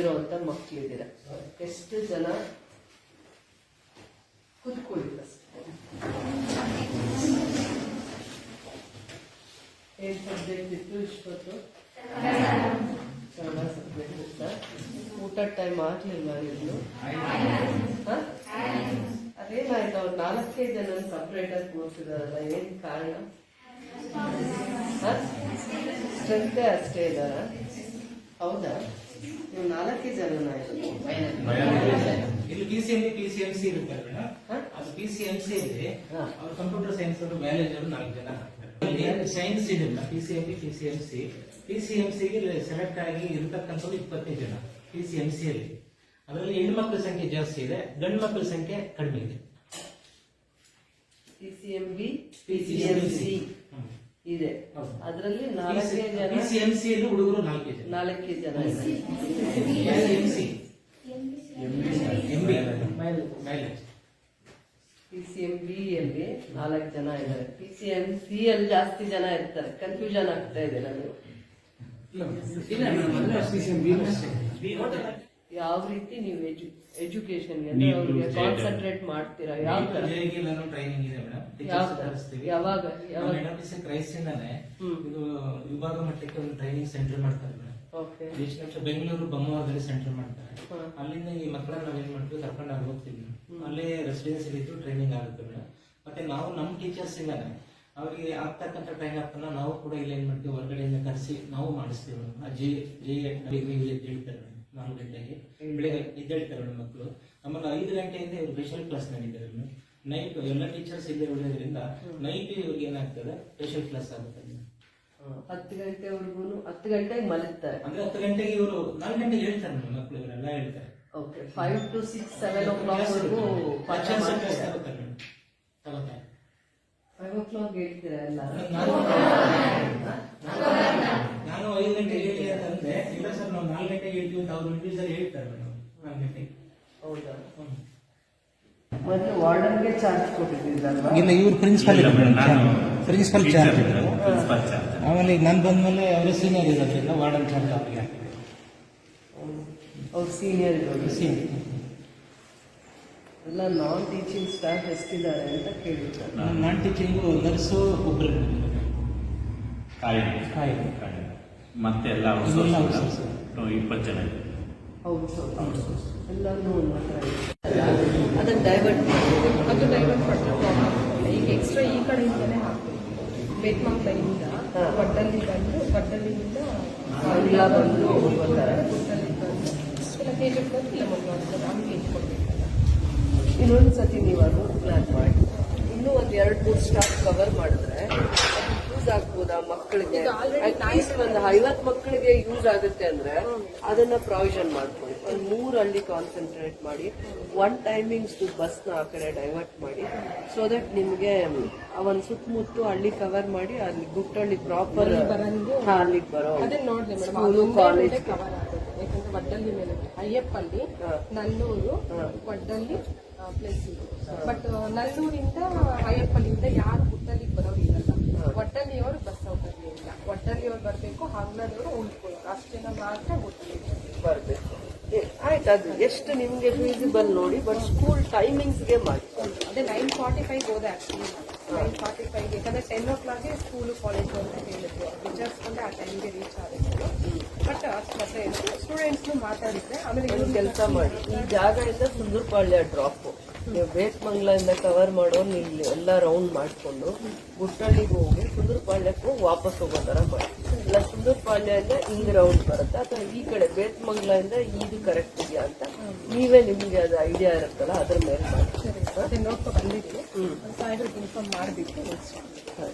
ಇರುವಂತ ಮಕ್ಕಳಿದ್ದೀರ ಎಷ್ಟು ಜನ ಕುತ್ಕೊಳ್ಳಿ first. ಏನ್ ಸಬ್ಜೆಕ್ಟ್ ಇತ್ತು? ಇಷ್ಟೊತ್ತು? ಕನ್ನಡ ಸಬ್ಜೆಕ್ಟ್ ಇತ್ತ. ಊಟ ಟೈಮ್ ಆಗ್ಲಿಲ್ವಾ ಇನ್ನು? ಅದೇನಾಯ್ತು ಅವ್ರು ನಾಲ್ಕೈದು ಜನ ಸಪ್ರೇಟ್ ಆಗಿ ಕೂರ್ಸಿದಾರಲ್ಲ, ಏನ್ ಕಾರಣ? ಸ್ಟ್ರೆಂತೇ ಅಷ್ಟೇ ಇದಾರ ಹೌದಾ? ನೀವು ನಾಲ್ಕೇ ಇರೋದು ಇಲ್ಲಿ P C M P C M C ಇರುತ್ತೆ ಮೇಡಮ್ ಅದು ಪಿ ಸಿ ಎಂ ಸಿ ಇದೆ. ಅವ್ರು ಕಂಪ್ಯೂಟರ್ ಸೈನ್ಸ್ ಅವರು ಮ್ಯಾನೇಜರ್ ನಾಲ್ಕು ಜನ ಸೈನ್ಸ್ ಇದೆ P C M P P C M C P C M ಸಿಗೆ ಸೆಲೆಕ್ಟ್ ಆಗಿ ಇರತಕ್ಕಂಥದ್ದು ಇಪ್ಪತ್ತೈದು ಜನ ಪಿ ಸಿ ಎಂ ಸಿ ಅಲ್ಲಿ ಅದರಲ್ಲಿ ಹೆಣ್ಮಕ್ಳ ಸಂಖ್ಯೆ ಜಾಸ್ತಿ ಇದೆ ಗಂಡು ಮಕ್ಕಳ ಸಂಖ್ಯೆ ಕಡಿಮೆ ಇದೆ P C M B P C M C ಇದೆ. ಅದರಲ್ಲಿ ನಾಲ್ಕೇ ಜನ ಸಿ ಎಂ ಸಿ ಅಲ್ಲಿ ಹುಡುಗರು ನಾಲ್ಕು ಜನ. ನಾಲ್ಕೇ ಜನ ಇದ್ದಾರೆ. M C. M B. P C M B ಅಲ್ಲಿ ನಾಲ್ಕು ಜನ ಇದ್ದಾರೆ. ಪಿ ಸಿ ಎಂ ಸಿ ಅಲ್ಲಿ ಜಾಸ್ತಿ ಜನ ಇರ್ತಾರೆ. ಕನ್ಫ್ಯೂಷನ್ ಆಗ್ತಾ ಇದೆ ನನಗೆ. ಯಾವ ರೀತಿ ನೀವು ಎಜುಕೇಶನ್ ಅವ್ರಿಗೆ ಕಾನ್ಸಂಟ್ರೇಟ್ ಮಾಡ್ತೀರಾ? ಯಾವ ತರ? ಟ್ರೈನಿಂಗ್ ಇದೆ ಮೇಡಮ್? ಕಳಿಸ್ತೀವಿ. ಯಾವಾಗ ಯಾವಾಗ? ಎನ್ ಕ್ರೈಸ್ಟ್ ಇಂದಾನೆ ಹ್ಮ್. ಇದು ವಿಭಾಗ ಮಟ್ಟಕ್ಕೆ ಒಂದು ಟ್ರೈನಿಂಗ್ ಸೆಂಟರ್ ಮಾಡ್ತಾರೆ ಮೇಡಮ್ ಓಕೆ ಎಷ್ಟು ನಿಮಿಷ ಬೆಂಗಳೂರು ಬೊಮ್ಮವಾರದಲ್ಲಿ ಸೆಂಟರ್ ಮಾಡ್ತಾರೆ. ಅಲ್ಲಿಂದ ಈ ಮಕ್ಕಳನ್ನ ನಾವೇನ್ ಮಾಡ್ತೀವಿ ಕರ್ಕೊಂಡು ಆಗಿ ಹೋಗ್ತೀವಿ ಅಲ್ಲೇ ರೆಸಿಡೆನ್ಸಿ ಇದ್ದು ಟ್ರೈನಿಂಗ್ ಆಗುತ್ತೆ ಮೇಡಮ್ ಮತ್ತೆ ನಾವು ನಮ್ಮ ಟೀಚರ್ಸ್ ಇಂದಾನೆ ಅವರಿಗೆ ಆಗ್ತಕ್ಕಂಥ ಟ್ರೈನ್ ಅಪ್ ನಾವು ಕೂಡ ಇಲ್ಲಿ ಏನ್ ಮಾಡ್ತೀವಿ ಹೊರಗಡೆಯಿಂದ ಕರೆಸಿ ನಾವು ಮಾಡಿಸ್ತೀವಿ ಮೇಡಮ್ ಜೆ ಜೆ ಹೇಳ್ತಾರೆ ಮೇಡಮ್ ನಾಲ್ಕು ಗಂಟೆಗೆ ಬೆಳಿಗ್ಗೆ ಎದ್ದೇಳ್ತಾರೆ ಮಕ್ಕಳು. ಆಮೇಲೆ ಐದು ಗಂಟೆಯಿಂದ ಇವರು ಸ್ಪೆಷಲ್ ಕ್ಲಾಸ್ ನಡೀತಾರೆ ನೈಟ್ ಎಲ್ಲ ಟೀಚರ್ಸ್ ಇಲ್ಲೇ ಉಳಿಯೋದ್ರಿಂದ ನೈಟ್ ಇವ್ರಿಗೆ ಏನಾಗ್ತದೆ? ಸ್ಪೆಷಲ್ ಕ್ಲಾಸ್ ಆಗುತ್ತೆ. ಹತ್ತು ಗಂಟೆವರೆಗೂ ಹತ್ತು ಗಂಟೆಗೆ ಮಲಗ್ತಾರೆ. ಅಂದ್ರೆ ಹತ್ತು ಗಂಟೆಗೆ ಇವರು ನಾಲ್ಕು ಗಂಟೆಗೆ ಹೇಳ್ತಾರೆ ನಮ್ಮ ಮಕ್ಕಳು ಇವರೆಲ್ಲ ಹೇಳ್ತಾರೆ. Okay five to six seven o'clock ವರೆಗೂ ಫೈವ್ ಓ ಕ್ಲಾಕ್ ಹೇಳ್ತೀರಾ ಎಲ್ಲ? ಐದು ಗಂಟೆಗೆ ಹೇಳಿ ಅಂತಂದ್ರೆ ಇಲ್ಲ ಸರ್ ನಾವು ನಾಲ್ಕು ಗಂಟೆಗೆ ಹೇಳ್ತೀವಿ ಅಂತ ಅವ್ರು ಇಂಡಿವಿಜುವಲ್ ಹೇಳ್ತಾರೆ ಮೇಡಮ್. ನಾಲ್ಕು ಗಂಟೆಗೆ. ಹೌದಾ? ಹ್ಞೂ ಮತ್ತೆ ವಾರ್ಡನ್ಗೆ ಚಾರ್ಜ್ ಕೊಟ್ಟಿದ್ದೀರಲ್ವಾ? ಇಲ್ಲ ಇವ್ರು ಪ್ರಿನ್ಸಿಪಲ್ ಇಲ್ಲ ಮೇಡಮ್, ನಾನು ಪ್ರಿನ್ಸಿಪಲ್ ಚಾರ್ಜ್. Principal charge. ಆಮೇಲೆ ಈಗ ನಾನು ಬಂದ್ಮೇಲೆ ಅವರು ಸೀನಿಯರ್ ಇರೋದ್ರಿಂದ ವಾರ್ಡನ್ ಚಾರ್ಜ್ ಅವ್ರಿಗೆ ಅವ್ರು ಸೀನಿಯರ್ ಇರೋದು. ಸೀನಿಯರ್ ಎಲ್ಲ ನಾನ್ ಟೀಚಿಂಗ್ ಸ್ಟಾಫ್ ಎಷ್ಟಿದ್ದಾರೆ ಅಂತ ಕೇಳಿದ್ರು ನಾನ್ ಟೀಚಿಂಗು ನರ್ಸು ಒಬ್ಬರು. ಮತ್ತೆ ಎಲ್ಲ. ಇಪ್ಪತ್ತು ಜನ ಇನ್ನೊಂದ್ಸತಿ ಹೌದು ಎಲ್ಲರೂ ಮಾತ್ರ ಅದನ್ನ ಡೈವರ್ಟ್ ಅದು ಡೈವರ್ಟ್ ಈಗ ಎಕ್ಸ್ಟ್ರಾ ಈ ಕಡೆಯಿಂದಲೇ ಬೇಕ್ಮಂಗ್ಲಿಂದ ಬಂದು ಬಟ್ಟಲಿಂದ ಇಲ್ಲ ಬಂದು ಹೋಗ್ತಾರೆ. ಗುಡ್ಡಲ್ಲಿ ಬಂದು ಇಲ್ಲ ಕೆ ಜಿ ಬಂದು ಇಲ್ಲ ಮಗು ನಮ್ಗೆ ಇನ್ನೊಂದು ಸತಿ ನೀವು ಅದು ಪ್ಲಾನ್ ಮಾಡಿ. ಇನ್ನೂ ಒಂದು ಎರಡು ಮೂರು ಸ್ಟಾಪ್ ಕವರ್ ಮಾಡಿದ್ರೆ ಯೂಸ್ ಆಗ್ಬೋದಾ ಮಕ್ಕಳಿಗೆ? ಅಟ್ಲೀಸ್ಟ್ ಒಂದು ಐವತ್ತು ಮಕ್ಕಳಿಗೆ ಯೂಸ್ ಆಗುತ್ತೆ ಅಂದ್ರೆ ಅದನ್ನ ಪ್ರಾವಿಷನ್ ಮಾಡ್ಕೊಳ್ಳಿ. ಒಂದು ಮೂರು ಹಳ್ಳಿ ಕಾನ್ಸಂಟ್ರೇಟ್ ಮಾಡಿ ಒನ್ ಟೈಮಿಂಗ್ಸ್ ಬಸ್ನ ಆ ಕಡೆ ಡೈವರ್ಟ್ ಮಾಡಿ ಸೊ ದಟ್ ನಿಮ್ಗೆ ಒಂದು ಸುತ್ತಮುತ್ತ ಹಳ್ಳಿ ಕವರ್ ಮಾಡಿ ಅಲ್ಲಿ ಗುಟ್ಟಳ್ಳಿ ಪ್ರಾಪರ್ ಬರಂದು ಅಲ್ಲಿಗೆ ಬರೋ ಸ್ಕೂಲು ಕಾಲೇಜ್ ಮೇಲೆ ಅಯ್ಯಪ್ಪಲ್ಲಿ ನಲ್ಲೂರು. ಬಡ್ಡಲ್ಲಿ ಪ್ಲೇಸ್ ಬಟ್ ನಲ್ಲೂರಿಂದ ಅಯ್ಯಪ್ಪಲ್ಲಿಂದ ಯಾರು ಒಡ್ಡಲ್ಲಿಯವ್ರು ಬರಬೇಕು ಹಂಗ್ಲದವರು ಉಳ್ಕೊಳ್ಳೋರು. ಅಷ್ಟು ಜನ ಮಾತ್ರ ಗುಡ್ಡಲ್ಲಿ ಬರಬೇಕು. ಆಯ್ತು ಅದು ಎಷ್ಟು ನಿಮಗೆ ಫೀಸಿಬಲ್ ನೋಡಿ ಬಟ್ ಸ್ಕೂಲ್ ಟೈಮಿಂಗ್ಸ್ಗೆ ಮಾಡಿ. ಅದೇ ನೈನ್ ಫಾರ್ಟಿ ಫೈವ್ ಹೋದೆ ಆಕ್ಚುಲಿ ನೈನ್ ಫಾರ್ಟಿ ಫೈವ್ ಯಾಕಂದ್ರೆ ಟೆನ್ ಓ ಕ್ಲಾಕ್ಗೆ ಸ್ಕೂಲು ಕಾಲೇಜು ಅಂತ ಹೇಳಿದ್ರು. ವಿಚಾರಿಸ್ಕೊಂಡೆ ಆ ಟೈಮ್ಗೆ ರೀಚ್ ಆಗಿತ್ತು ಬಟ್ ಅಷ್ಟು ಮತ್ತೆ ಸ್ಟೂಡೆಂಟ್ಸ್ನು ಮಾತಾಡಿದ್ರೆ ಆಮೇಲೆ ಇವ್ರು ಕೆಲಸ ಮಾಡಿ. ಈ ಜಾಗ ಇಂದ ಸುಂದರಪಾಳ್ಯ ಡ್ರಾಪು ನೀವು ಬೇಸ್ಮಂಗ್ಲಿಂದ ಕವರ್ ಮಾಡೋ ನೀವು ಇಲ್ಲಿ ಎಲ್ಲ ರೌಂಡ್ ಮಾಡಿಕೊಂಡು ಗುಟ್ಟಳ್ಳಿಗೆ ಹೋಗಿ ಸುಂದರಪಾಳ್ಯಕ್ಕೂ ವಾಪಸ್ ಹೋಗೋ ಥರ ಮಾಡಿ. ಇಲ್ಲ ಸುಂದರಪಾಳ್ಯದಿಂದ ಹಿಂಗ್ ರೌಂಡ್ ಬರುತ್ತೆ? ಅಥವಾ ಈ ಕಡೆ ಬೇಸ್ಮಂಗ್ಲಿಂದ ಇದು ಕರೆಕ್ಟ್ ಇದೆಯಾ ಅಂತ ನೀವೇ ನಿಮಗೆ ಅದು ಐಡಿಯಾ ಇರುತ್ತಲ್ಲ ಅದ್ರ ಮೇಲೆ ಮಾಡಿ. ಸರಿ ಮತ್ತೆ ನೋಡ್ಕೊ ಬಂದಿದ್ದೀನಿ ಸಾಹೇಬ್ರಿಗೆ ಇನ್ಫಾರ್ಮ್ ಮಾಡಿಬಿಟ್ಟು ನೆಕ್ಸ್ಟ್ ಸರಿ.